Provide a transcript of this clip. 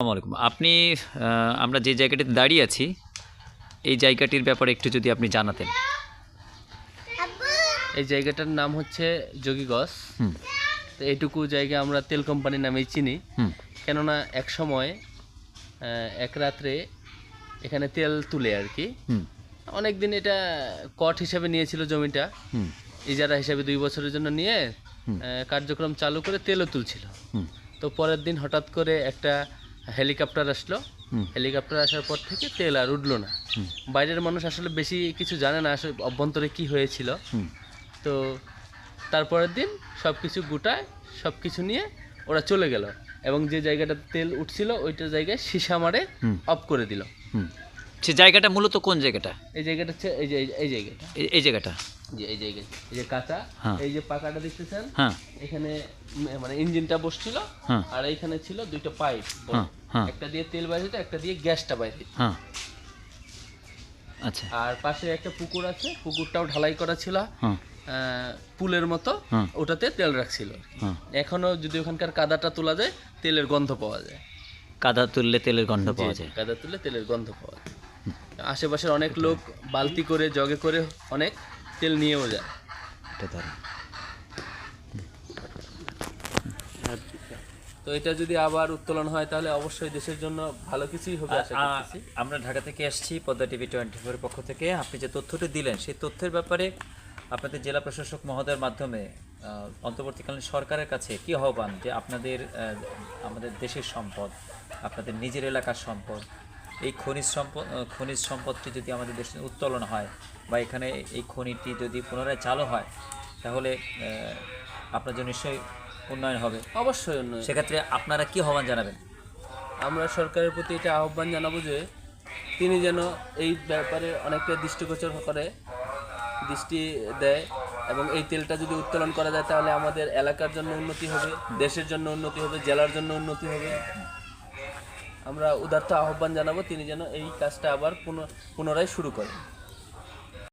আসসালামু আলাইকুম আপনি আহ, আমরা যে জায়গাটিতে দাঁড়িয়ে আছি এই জায়গাটির ব্যাপারে একটু যদি আপনি জানাতেন। এই জায়গাটার নাম হচ্ছে যোগীগস তো এইটুকু জায়গা আমরা তেল কোম্পানি নামেই চিনি। কেননা এক সময় আহ, এক রাত্রে এখানে তেল তুলে আর কি। হুম। অনেক দিন এটা কট হিসাবে নিয়েছিল জমিটা। হুম। ইজারা হিসাবে দুই বছরের জন্য নিয়ে আহ, কার্যক্রম চালু করে তেলও তুলছিল। তো পরের দিন হঠাৎ করে একটা হেলিকপ্টার আসলো। হেলিকপ্টার আসার পর থেকে তেল আর উঠল না। বাইরের মানুষ আসলে বেশি কিছু জানে না আসলে অভ্যন্তরে কি হয়েছিল। তো তারপরের দিন সব কিছু গোটায় সব কিছু নিয়ে ওরা চলে গেল এবং যে জায়গাটা তেল উঠছিল ওইটা জায়গায় সীসা মারে অফ করে দিল। সে জায়গাটা মূলত কোন জায়গাটা? এই জায়গাটা হচ্ছে এই যে এই- জায়গাটা। এই- এই জায়গাটা? যে এই জায়গা এই যে কাঁচা হ্যাঁ। এই যে পাকাটা দেখতেছেন? হ্যাঁ। এখানে মানে ইঞ্জিনটা বসছিল হ্যাঁ। আর এইখানে ছিল দুইটা পাইপ। একটা দিয়ে তেল বাইরে হতো একটা দিয়ে গ্যাসটা বাইরে হ্যাঁ। আচ্ছা। আর পাশে একটা পুকুর আছে পুকুরটাও ঢালাই করা ছিল। হ্যাঁ। পুলের মতো। হ্যাঁ। ওটাতে তেল রাখছিল হ্যাঁ। এখনও যদি ওখানকার কাদাটা তোলা যায় তেলের গন্ধ পাওয়া যায়। কাদা তুললে তেলের গন্ধ পাওয়া যায়। কাদা তুলে তেলের গন্ধ পাওয়া যায়। আশেপাশের অনেক লোক বালতি করে জগে করে অনেক তেল নিয়েও যায়। এটা তো এটা যদি আবার উত্তোলন হয় তাহলে অবশ্যই দেশের জন্য ভালো কিছুই হবে আশা আমরা ঢাকা থেকে আসছি পদ্মা টিভি টোয়েন্টি ফোরের পক্ষ থেকে। আপনি যে তথ্যটি দিলেন সেই তথ্যের ব্যাপারে আপনাদের জেলা প্রশাসক মহোদয়ের মাধ্যমে অন্তর্বর্তীকালীন সরকারের কাছে কি আহ্বান যে আপনাদের আমাদের দেশের সম্পদ আপনাদের নিজের এলাকার সম্পদ এই খনিজ সম্পদ খনিজ সম্পদটি যদি আমাদের দেশে উত্তোলন হয় বা এখানে এই খনিটি যদি পুনরায় চালু হয় তাহলে আপনার জন্য নিশ্চয়ই উন্নয়ন হবে। অবশ্যই উন্নয়ন। সেক্ষেত্রে আপনারা কি আহ্বান জানাবেন? আমরা সরকারের প্রতি এটা আহ্বান জানাব যে তিনি যেন এই ব্যাপারে অনেকটা দৃষ্টিগোচর করে দৃষ্টি দেয় এবং এই তেলটা যদি উত্তোলন করা যায় তাহলে আমাদের এলাকার জন্য উন্নতি হবে দেশের জন্য উন্নতি হবে জেলার জন্য উন্নতি হবে। আমরা উদার্ত আহ্বান জানাব তিনি যেন এই কাজটা আবার পুনঃ পুনরায় শুরু করেন।